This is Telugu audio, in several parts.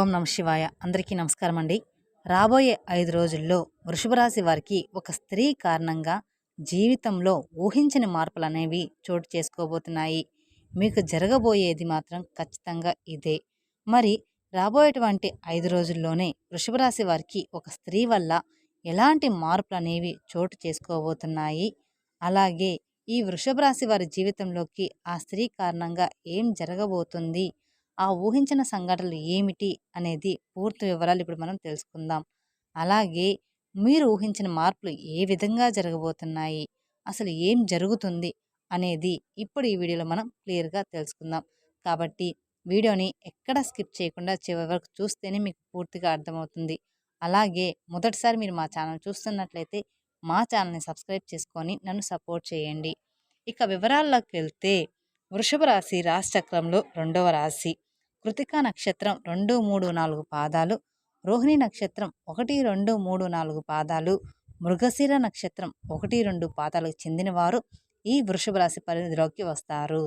ఓం నమ శివాయ. అందరికీ నమస్కారం అండి. రాబోయే ఐదు రోజుల్లో వృషభ రాశి వారికి ఒక స్త్రీ కారణంగా జీవితంలో ఊహించని మార్పులు అనేవి చోటు చేసుకోబోతున్నాయి. మీకు జరగబోయేది మాత్రం ఖచ్చితంగా ఇదే. మరి రాబోయేటువంటి ఐదు రోజుల్లోనే వృషభ రాశి వారికి ఒక స్త్రీ వల్ల ఎలాంటి మార్పులు అనేవి చోటు చేసుకోబోతున్నాయి? అలాగే ఈ వృషభ రాశి వారి జీవితంలోకి ఆ స్త్రీ కారణంగా ఏం జరగబోతుంది? ఆ ఊహించిన సంఘటనలు ఏమిటి అనేది పూర్తి వివరాలు ఇప్పుడు మనం తెలుసుకుందాం. అలాగే మీరు ఊహించిన మార్పులు ఏ విధంగా జరగబోతున్నాయి అసలు ఏం జరుగుతుంది అనేది ఇప్పుడు ఈ వీడియోలో మనం క్లియర్గా తెలుసుకుందాం. కాబట్టి వీడియోని ఎక్కడ స్కిప్ చేయకుండా చివరి వరకు చూస్తేనే మీకు పూర్తిగా అర్థమవుతుంది. అలాగే మొదటిసారి మీరు మా ఛానల్ చూస్తున్నట్లయితే మా ఛానల్ని సబ్స్క్రైబ్ చేసుకొని నన్ను సపోర్ట్ చేయండి. ఇక వివరాల్లోకి వెళ్తే వృషభ రాశి రాశిచక్రంలో రెండవ రాశి. కృతికా నక్షత్రం రెండు మూడు నాలుగు పాదాలు. రోహిణి నక్షత్రం ఒకటి రెండు మూడు నాలుగు పాదాలు. మృగశిర నక్షత్రం ఒకటి రెండు పాదాలకు చెందినవారు ఈ వృషభ రాశి పరిధిలోకి వస్తారు.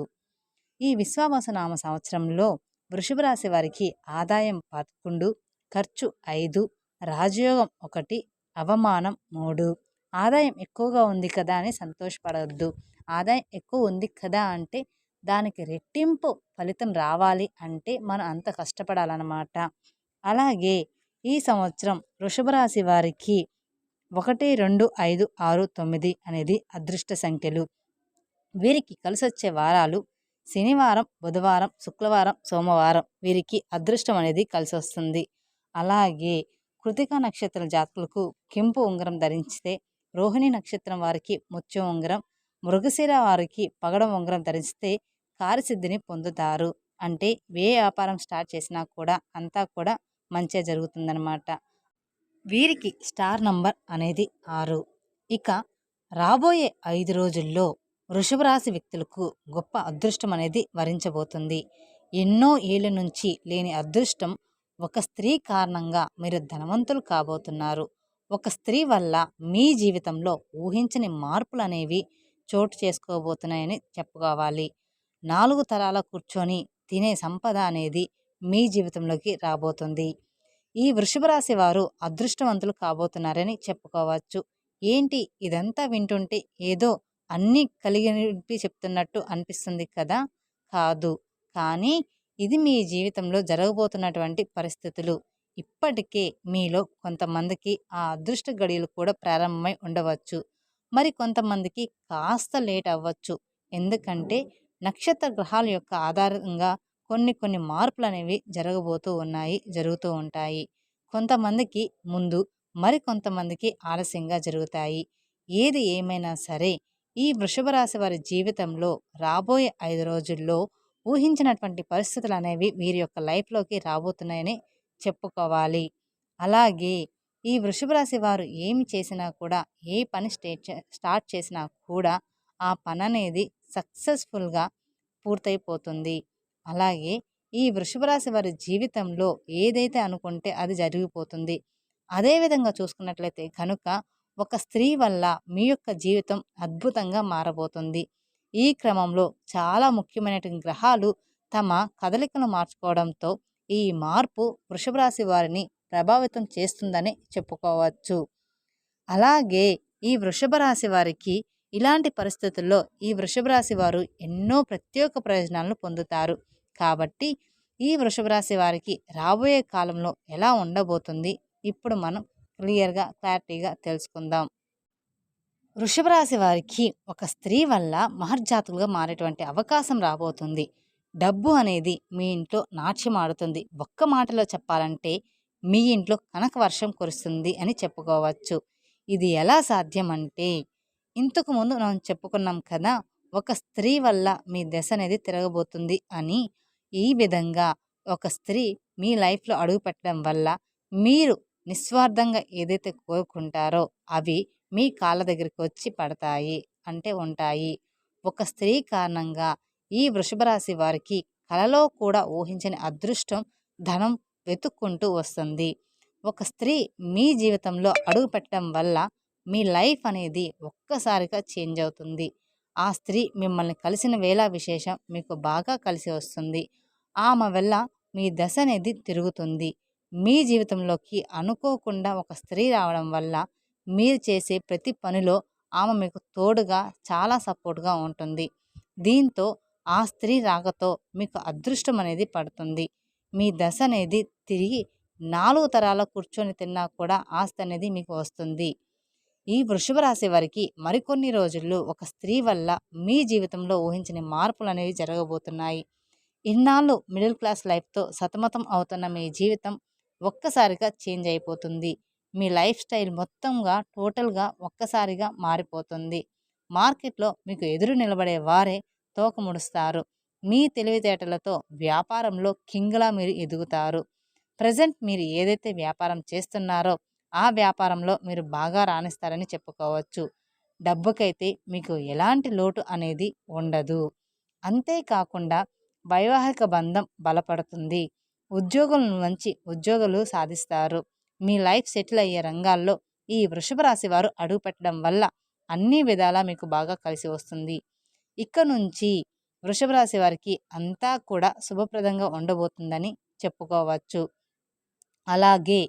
ఈ విశ్వావసనామ సంవత్సరంలో వృషభ రాశి వారికి ఆదాయం పదకొండు ఖర్చు ఐదు రాజయోగం ఒకటి అవమానం మూడు. ఆదాయం ఎక్కువగా ఉంది కదా అని సంతోషపడవద్దు ఆదాయం ఎక్కువ ఉంది కదా అంటే దానికి రెట్టింపు ఫలితం రావాలి అంటే మనం అంత కష్టపడాలన్నమాట. అలాగే ఈ సంవత్సరం వృషభ రాశి వారికి ఒకటి రెండు ఐదు ఆరు తొమ్మిది అనేది అదృష్ట సంఖ్యలు. వీరికి కలిసొచ్చే వారాలు శనివారం బుధవారం శుక్రవారం సోమవారం వీరికి అదృష్టం అనేది కలిసి వస్తుంది అలాగే కృతిక నక్షత్ర జాతకులకు కెంపు ఉంగరం ధరించితే రోహిణి నక్షత్రం వారికి ముత్యం ఉంగరం మృగశిర వారికి పగడం ఉంగరం ధరిస్తే కార్యసిద్ధిని పొందుతారు. అంటే ఏ వ్యాపారం స్టార్ట్ చేసినా కూడా అంతా కూడా మంచిగా జరుగుతుందన్నమాట. వీరికి స్టార్ నంబర్ అనేది ఆరు. ఇక రాబోయే ఐదు రోజుల్లో వృషభ రాశి వ్యక్తులకు గొప్ప అదృష్టం అనేది వరించబోతుంది. ఎన్నో ఏళ్ళ నుంచి లేని అదృష్టం ఒక స్త్రీ కారణంగా మీరు ధనవంతులు కాబోతున్నారు. ఒక స్త్రీ వల్ల మీ జీవితంలో ఊహించని మార్పులు అనేవి చోటు చేసుకోబోతున్నాయని చెప్పుకోవాలి. నాలుగు తరాల కూర్చొని తినే సంపద అనేది మీ జీవితంలోకి రాబోతుంది. ఈ వృషభ రాశి వారు అదృష్టవంతులు కాబోతున్నారని చెప్పుకోవచ్చు. ఏంటి ఇదంతా వింటుంటే ఏదో అన్నీ కలిగి చెప్తున్నట్టు అనిపిస్తుంది కదా? కాదు. కానీ ఇది మీ జీవితంలో జరగబోతున్నటువంటి పరిస్థితులు. ఇప్పటికే మీలో కొంతమందికి ఆ అదృష్ట గడియలు కూడా ప్రారంభమై ఉండవచ్చు. మరి కొంతమందికి కాస్త లేట్ అవ్వచ్చు. ఎందుకంటే నక్షత్ర గ్రహాల యొక్క ఆధారంగా కొన్ని కొన్ని మార్పులు అనేవి జరగబోతూ ఉన్నాయి జరుగుతూ ఉంటాయి. కొంతమందికి ముందు మరి కొంతమందికి ఆలస్యంగా జరుగుతాయి. ఏది ఏమైనా సరే ఈ వృషభ రాశి వారి జీవితంలో రాబోయే ఐదు రోజుల్లో ఊహించినటువంటి పరిస్థితులు అనేవి వీరి యొక్క లైఫ్లోకి రాబోతున్నాయని చెప్పుకోవాలి. అలాగే ఈ వృషభ రాశి వారు ఏమి చేసినా కూడా ఏ పని స్టేట్ స్టార్ట్ చేసినా కూడా ఆ పని అనేది సక్సెస్ఫుల్గా పూర్తయిపోతుంది. అలాగే ఈ వృషభ రాశి వారి జీవితంలో ఏదైతే అనుకుంటే అది జరిగిపోతుంది. అదేవిధంగా చూసుకున్నట్లయితే కనుక ఒక స్త్రీ వల్ల మీ యొక్క జీవితం అద్భుతంగా మారబోతుంది. ఈ క్రమంలో చాలా ముఖ్యమైన గ్రహాలు తమ కదలికను మార్చుకోవడంతో ఈ మార్పు వృషభ రాశి వారిని ప్రభావితం చేస్తుందని చెప్పుకోవచ్చు. అలాగే ఈ వృషభ రాశి వారికి ఇలాంటి పరిస్థితుల్లో ఈ వృషభ రాశి వారు ఎన్నో ప్రత్యేక ప్రయోజనాలను పొందుతారు. కాబట్టి ఈ వృషభ రాశి వారికి రాబోయే కాలంలో ఎలా ఉండబోతుంది? ఇప్పుడు మనం క్లియర్గా క్లారిటీగా తెలుసుకుందాం. వృషభ రాశి వారికి ఒక స్త్రీ వల్ల మహర్జాతులుగా మారేటువంటి అవకాశం రాబోతుంది. డబ్బు అనేది మీ ఇంట్లో నాట్యమాడుతుంది ఒక్క మాటలో చెప్పాలంటే మీ ఇంట్లో కనక వర్షం కురుస్తుంది అని చెప్పుకోవచ్చు. ఇది ఎలా సాధ్యం అంటే ఇంతకు ముందు మనం చెప్పుకున్నాం కదా ఒక స్త్రీ వల్ల మీ దశ అనేది తిరగబోతుంది అని ఈ విధంగా ఒక స్త్రీ మీ లైఫ్లో అడుగు పెట్టడం వల్ల మీరు నిస్వార్థంగా ఏదైతే కోరుకుంటారో అవి మీ కాళ్ళ దగ్గరికి వచ్చి పడతాయి అంటే ఉంటాయి. ఒక స్త్రీ కారణంగా ఈ వృషభ రాశి వారికి కలలో కూడా ఊహించని అదృష్టం ధనం వెతుక్కుంటూ వస్తుంది. ఒక స్త్రీ మీ జీవితంలో అడుగు పెట్టడం వల్ల మీ లైఫ్ అనేది ఒక్కసారిగా చేంజ్ అవుతుంది. ఆ స్త్రీ మిమ్మల్ని కలిసిన వేళ విశేషం మీకు బాగా కలిసి వస్తుంది. ఆమె వల్ల మీ దశ అనేది తిరుగుతుంది. మీ జీవితంలోకి అనుకోకుండా ఒక స్త్రీ రావడం వల్ల మీరు చేసే ప్రతి పనిలో ఆమె మీకు తోడుగా చాలా సపోర్ట్గా ఉంటుంది. దీంతో ఆ స్త్రీ రాకతో మీకు అదృష్టం అనేది పడుతుంది. మీ దశ అనేది తిరిగి నాలుగు తరాల కూర్చొని తిన్నా కూడా ఆస్తి అనేది మీకు వస్తుంది. ఈ వృషభ రాశి వారికి మరికొన్ని రోజుల్లో ఒక స్త్రీ వల్ల మీ జీవితంలో ఊహించని మార్పులు అనేవి జరగబోతున్నాయి. ఇన్నాళ్ళు మిడిల్ క్లాస్ లైఫ్తో సతమతం అవుతున్న మీ జీవితం ఒక్కసారిగా చేంజ్ అయిపోతుంది. మీ లైఫ్ స్టైల్ మొత్తంగా టోటల్గా ఒక్కసారిగా మారిపోతుంది. మార్కెట్లో మీకు ఎదురు నిలబడే వారే తోకముడుస్తారు మీ తెలివితేటలతో వ్యాపారంలో కింగ్లా మీరు ఎదుగుతారు. ప్రజెంట్ మీరు ఏదైతే వ్యాపారం చేస్తున్నారో ఆ వ్యాపారంలో మీరు బాగా రాణిస్తారని చెప్పుకోవచ్చు. డబ్బుకైతే మీకు ఎలాంటి లోటు అనేది ఉండదు. అంతేకాకుండా వైవాహిక బంధం బలపడుతుంది. ఉద్యోగులను మంచి ఉద్యోగులు సాధిస్తారు. మీ లైఫ్ సెటిల్ అయ్యే రంగాల్లో ఈ వృషభ రాశి వారు అడుగుపెట్టడం వల్ల అన్ని విధాలా మీకు బాగా కలిసి వస్తుంది. ఇక నుంచి వృషభ రాశి వారికి అంతా కూడా శుభప్రదంగా ఉండబోతుందని చెప్పుకోవచ్చు. అలాగే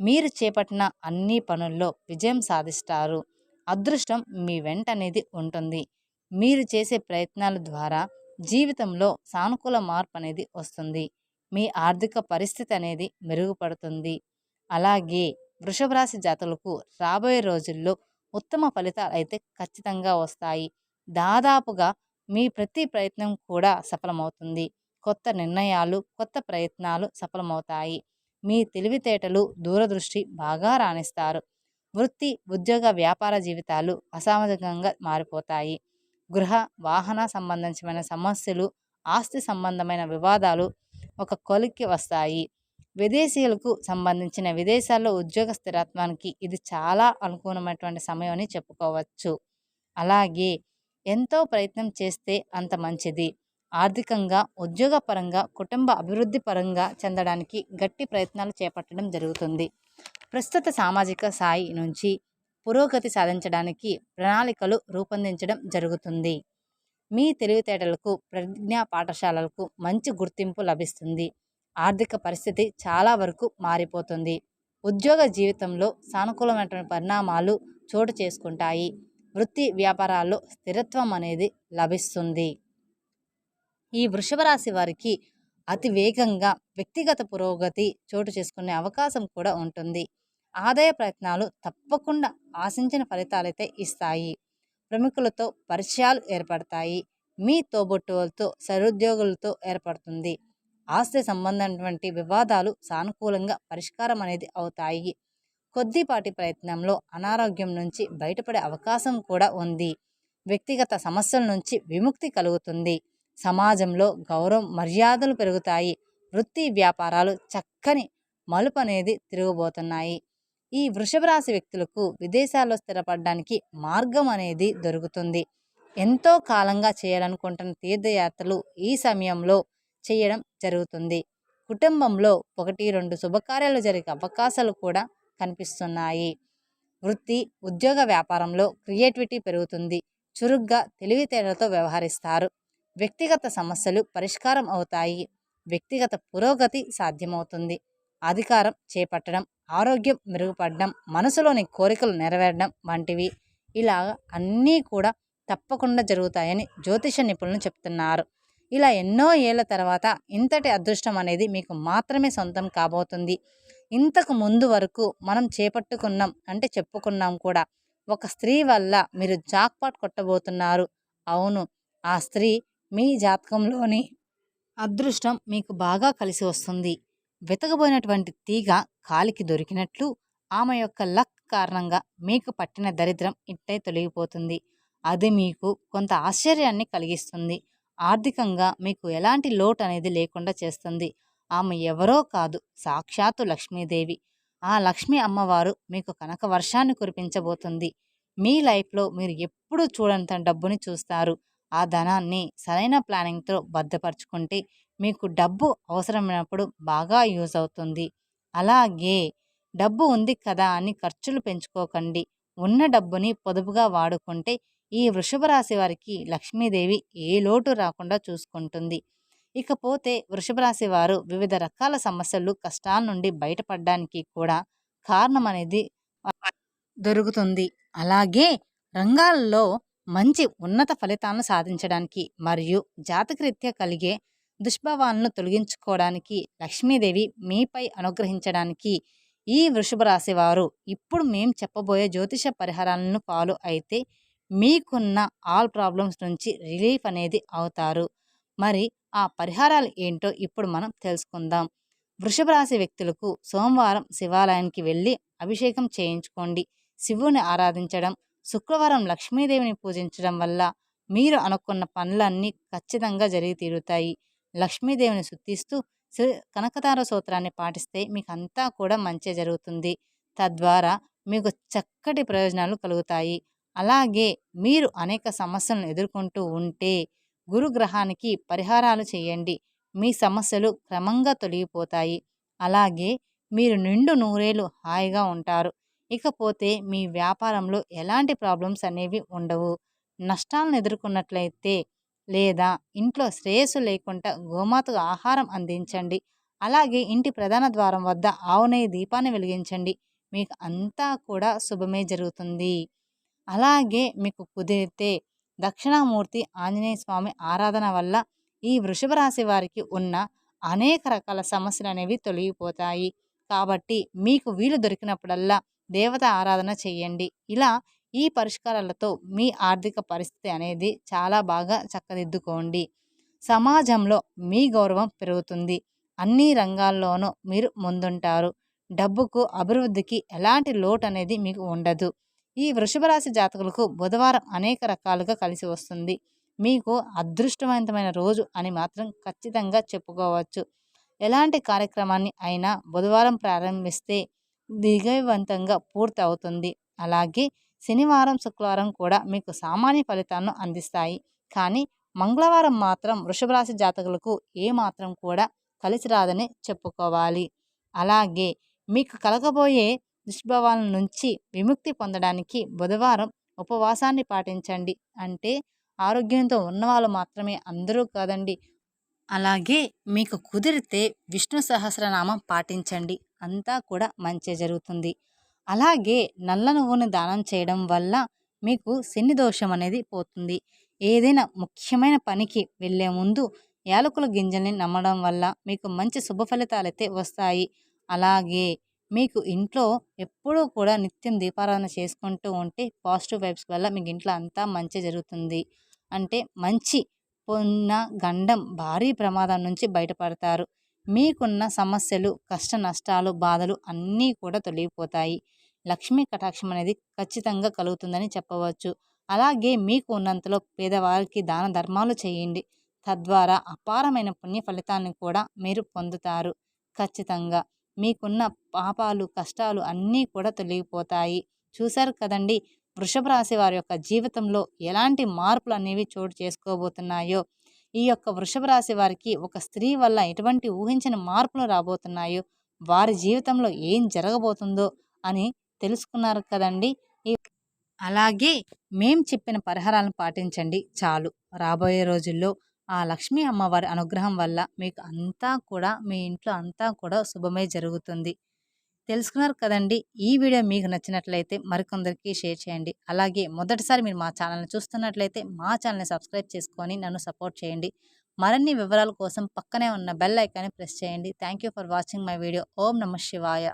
మీరు చేపట్టిన అన్ని పనుల్లో విజయం సాధిస్తారు. అదృష్టం మీ వెంట అనేది ఉంటుంది. మీరు చేసే ప్రయత్నాల ద్వారా జీవితంలో సానుకూల మార్పు అనేది వస్తుంది. మీ ఆర్థిక పరిస్థితి అనేది మెరుగుపడుతుంది. అలాగే వృషభ రాశి రాబోయే రోజుల్లో ఉత్తమ ఫలితాలు అయితే ఖచ్చితంగా వస్తాయి. దాదాపుగా మీ ప్రతి ప్రయత్నం కూడా సఫలమవుతుంది. కొత్త నిర్ణయాలు కొత్త ప్రయత్నాలు సఫలమవుతాయి. మీ తెలివితేటలు దూరదృష్టి బాగా రాణిస్తారు. వృత్తి ఉద్యోగ వ్యాపార జీవితాలు అసామాజికంగా మారిపోతాయి. గృహ వాహన సంబంధించిన సమస్యలు ఆస్తి సంబంధమైన వివాదాలు ఒక కొలిక్కి వస్తాయి. విదేశీయులకు సంబంధించిన విదేశాల్లో ఉద్యోగ స్థిరత్వానికి ఇది చాలా అనుకూలమైనటువంటి సమయం అని చెప్పుకోవచ్చు. అలాగే ఎంతో ప్రయత్నం చేస్తే అంత మంచిది. ఆర్థికంగా ఉద్యోగపరంగా కుటుంబ అభివృద్ధి పరంగా చెందడానికి గట్టి ప్రయత్నాలు చేపట్టడం జరుగుతుంది. ప్రస్తుత సామాజిక స్థాయి నుంచి పురోగతి సాధించడానికి ప్రణాళికలు రూపొందించడం జరుగుతుంది. మీ తెలివితేటలకు ప్రజ్ఞా పాఠశాలలకు మంచి గుర్తింపు లభిస్తుంది. ఆర్థిక పరిస్థితి చాలా వరకు మారిపోతుంది. ఉద్యోగ జీవితంలో సానుకూలమైనటువంటి పరిణామాలు చోటు చేసుకుంటాయి. వృత్తి వ్యాపారాల్లో స్థిరత్వం అనేది లభిస్తుంది. ఈ వృషభరాశి వారికి అతి వేగంగా వ్యక్తిగత పురోగతి చోటు చేసుకునే అవకాశం కూడా ఉంటుంది. ఆదాయ ప్రయత్నాలు తప్పకుండా ఆశించిన ఫలితాలైతే ఇస్తాయి. ప్రముఖులతో పరిచయాలు ఏర్పడతాయి. మీ తోబుట్టువులతో సరుద్యోగులతో ఏర్పడుతుంది. ఆస్తి సంబంధమైనటువంటి వివాదాలు సానుకూలంగా పరిష్కారం అనేది అవుతాయి. కొద్దిపాటి ప్రయత్నంలో అనారోగ్యం నుంచి బయటపడే అవకాశం కూడా ఉంది. వ్యక్తిగత సమస్యల నుంచి విముక్తి కలుగుతుంది. సమాజంలో గౌరవం మర్యాదలు పెరుగుతాయి. వృత్తి వ్యాపారాలు చక్కని మలుపు అనేది తిరగబోతున్నాయి. ఈ వృషభ రాశి వ్యక్తులకు విదేశాల్లో స్థిరపడడానికి మార్గం అనేది దొరుకుతుంది. ఎంతో కాలంగా చేయాలనుకుంటున్న తీర్థయాత్రలు ఈ సమయంలో చేయడం జరుగుతుంది. కుటుంబంలో ఒకటి రెండు శుభకార్యాలు జరిగే అవకాశాలు కూడా కనిపిస్తున్నాయి. వృత్తి ఉద్యోగ వ్యాపారంలో క్రియేటివిటీ పెరుగుతుంది. చురుగ్గా తెలివితేటలతో వ్యవహరిస్తారు. వ్యక్తిగత సమస్యలు పరిష్కారం అవుతాయి. వ్యక్తిగత పురోగతి సాధ్యమవుతుంది. అధికారం చేపట్టడం ఆరోగ్యం మెరుగుపడడం మనసులోని కోరికలు నెరవేరడం వంటివి. ఇలా అన్నీ కూడా తప్పకుండా జరుగుతాయని జ్యోతిష నిపుణులు చెప్తున్నారు. ఇలా ఎన్నో ఏళ్ళ తర్వాత ఇంతటి అదృష్టం అనేది మీకు మాత్రమే సొంతం కాబోతుంది. ఇంతకు ముందు వరకు మనం చేపట్టుకున్నాం అంటే చెప్పుకున్నాం కూడా. ఒక స్త్రీ వల్ల మీరు జాక్పాట్ కొట్టబోతున్నారు. అవును ఆ స్త్రీ మీ జాతకంలోని అదృష్టం మీకు బాగా కలిసి వస్తుంది. వెతకబోయినటువంటి తీగ కాలికి దొరికినట్లు ఆమె యొక్క లక్ కారణంగా మీకు పట్టిన దరిద్రం ఇట్టే తొలగిపోతుంది. అది మీకు కొంత ఆశ్చర్యాన్ని కలిగిస్తుంది. ఆర్థికంగా మీకు ఎలాంటి లోటు అనేది లేకుండా చేస్తుంది. ఆమె ఎవరో కాదు సాక్షాత్తు లక్ష్మీదేవి. ఆ లక్ష్మీ అమ్మవారు మీకు కనక వర్షాన్ని కురిపించబోతుంది. మీ లైఫ్లో మీరు ఎప్పుడూ చూడంత డబ్బుని చూస్తారు. ఆ ధనాన్ని సరైన ప్లానింగ్తో భద్రపరచుకుంటే మీకు డబ్బు అవసరమైనప్పుడు బాగా యూజ్ అవుతుంది. అలాగే డబ్బు ఉంది కదా అని ఖర్చులు పెంచుకోకండి. ఉన్న డబ్బుని పొదుపుగా వాడుకుంటే ఈ వృషభ రాశి వారికి లక్ష్మీదేవి ఏ లోటు రాకుండా చూసుకుంటుంది. ఇకపోతే వృషభ రాశి వారు వివిధ రకాల సమస్యలు కష్టాల నుండి బయటపడడానికి కూడా కారణం అనేది దొరుకుతుంది. అలాగే రంగాల్లో మంచి ఉన్నత ఫలితాలను సాధించడానికి మరియు జాతకరీత్యా కలిగే దుష్భావాలను తొలగించుకోవడానికి లక్ష్మీదేవి మీపై అనుగ్రహించడానికి ఈ వృషభ రాశి వారు ఇప్పుడు మేము చెప్పబోయే జ్యోతిష పరిహారాలను ఫాలో అయితే మీకున్న ఆల్ ప్రాబ్లమ్స్ నుంచి రిలీఫ్ అనేది అవుతారు. మరి ఆ పరిహారాలు ఏంటో ఇప్పుడు మనం తెలుసుకుందాం. వృషభ రాశి వ్యక్తులకు సోమవారం శివాలయానికి వెళ్ళి అభిషేకం చేయించుకోండి. శివుని ఆరాధించడం శుక్రవారం లక్ష్మీదేవిని పూజించడం వల్ల మీరు అనుకున్న పనులన్నీ ఖచ్చితంగా జరిగి తీరుతాయి. లక్ష్మీదేవిని శుద్ధిస్తూ శ్రీ కనకతార సూత్రాన్ని పాటిస్తే మీకు అంతా కూడా మంచి జరుగుతుంది. తద్వారా మీకు చక్కటి ప్రయోజనాలు కలుగుతాయి. అలాగే మీరు అనేక సమస్యలను ఎదుర్కొంటూ ఉంటే గురుగ్రహానికి పరిహారాలు చేయండి. మీ సమస్యలు క్రమంగా తొలగిపోతాయి. అలాగే మీరు నిండు నూరేళ్ళు హాయిగా ఉంటారు. ఇకపోతే మీ వ్యాపారంలో ఎలాంటి ప్రాబ్లమ్స్ అనేవి ఉండవు. నష్టాలను ఎదుర్కొన్నట్లయితే లేదా ఇంట్లో శ్రేయస్సు లేకుండా గోమాతకు ఆహారం అందించండి. అలాగే ఇంటి ప్రధాన ద్వారం వద్ద ఆవునేయి దీపాన్ని వెలిగించండి. మీకు అంతా కూడా శుభమే జరుగుతుంది. అలాగే మీకు కుదిరితే దక్షిణామూర్తి ఆంజనేయ స్వామి ఆరాధన వల్ల ఈ వృషభ రాశి వారికి ఉన్న అనేక రకాల సమస్యలు అనేవి తొలగిపోతాయి. కాబట్టి మీకు వీలు దొరికినప్పుడల్లా దేవత ఆరాధన చేయండి. ఇలా ఈ పరిష్కారాలతో మీ ఆర్థిక పరిస్థితి అనేది చాలా బాగా చక్కదిద్దుకోండి. సమాజంలో మీ గౌరవం పెరుగుతుంది. అన్ని రంగాల్లోనూ మీరు ముందుంటారు. డబ్బుకు అభివృద్ధికి ఎలాంటి లోటు అనేది మీకు ఉండదు. ఈ వృషభరాశి జాతకులకు బుధవారం అనేక రకాలుగా కలిసి వస్తుంది. మీకు అదృష్టవంతమైన రోజు అని మాత్రం ఖచ్చితంగా చెప్పుకోవచ్చు. ఎలాంటి కార్యక్రమాన్ని అయినా బుధవారం ప్రారంభిస్తే దిగవంతంగా పూర్తి అవుతుంది అలాగే శనివారం శుక్రవారం కూడా మీకు సామాన్య ఫలితాలను అందిస్తాయి. కానీ మంగళవారం మాత్రం వృషభరాశి జాతకులకు ఏమాత్రం కూడా కలిసి రాదని చెప్పుకోవాలి. అలాగే మీకు కలగబోయే దుష్భావాల నుంచి విముక్తి పొందడానికి బుధవారం ఉపవాసాన్ని పాటించండి. అంటే ఆరోగ్యంతో ఉన్నవాళ్ళు మాత్రమే అందరూ కాదండి. అలాగే మీకు కుదిరితే విష్ణు సహస్రనామం పాటించండి. అంతా కూడా మంచి జరుగుతుంది. అలాగే నల్ల నువ్వుని దానం చేయడం వల్ల మీకు శని దోషం అనేది పోతుంది. ఏదైనా ముఖ్యమైన పనికి వెళ్ళే ముందు యాలకుల గింజల్ని నమ్మడం వల్ల మీకు మంచి శుభ ఫలితాలు అయితే వస్తాయి. అలాగే మీకు ఇంట్లో ఎప్పుడూ కూడా నిత్యం దీపారాధన చేసుకుంటూ ఉంటే పాజిటివ్ వైబ్స్ వల్ల మీకు ఇంట్లో అంతా మంచి జరుగుతుంది. అంటే మంచి పొన్న గండం భారీ ప్రమాదం నుంచి బయటపడతారు. మీకున్న సమస్యలు కష్ట నష్టాలు బాధలు అన్నీ కూడా తొలగిపోతాయి. లక్ష్మీ కటాక్షం అనేది ఖచ్చితంగా కలుగుతుందని చెప్పవచ్చు. అలాగే మీకు ఉన్నంతలో పేదవారికి దాన ధర్మాలు చేయండి. తద్వారా అపారమైన పుణ్య ఫలితాన్ని కూడా మీరు పొందుతారు. ఖచ్చితంగా మీకున్న పాపాలు కష్టాలు అన్నీ కూడా తొలగిపోతాయి. చూశారు కదండి వృషభ రాశి వారి యొక్క జీవితంలో ఎలాంటి మార్పులు అనేవి చోటు చేసుకోబోతున్నాయో? ఈ యొక్క వృషభ రాశి వారికి ఒక స్త్రీ వల్ల ఎటువంటి ఊహించిన మార్పులు రాబోతున్నాయో వారి జీవితంలో ఏం జరగబోతుందో అని తెలుసుకున్నారు కదండి. అలాగే మేం చెప్పిన పరిహారాలను పాటించండి చాలు. రాబోయే రోజుల్లో ఆ లక్ష్మీ అమ్మవారి అనుగ్రహం వల్ల మీకు అంతా కూడా మీ ఇంట్లో అంతా కూడా శుభమే జరుగుతుంది. తెలుసుకున్నారు కదండి. ఈ వీడియో మీకు నచ్చినట్లయితే మరికొందరికి షేర్ చేయండి. అలాగే మొదటిసారి మీరు మా ఛానల్ని చూస్తున్నట్లయితే మా ఛానల్ని సబ్స్క్రైబ్ చేసుకొని నన్ను సపోర్ట్ చేయండి. మరిన్ని వివరాల కోసం పక్కనే ఉన్న బెల్ ఐకాన్ని ప్రెస్ చేయండి. Thank for watching my video. ఓం నమ శివాయ.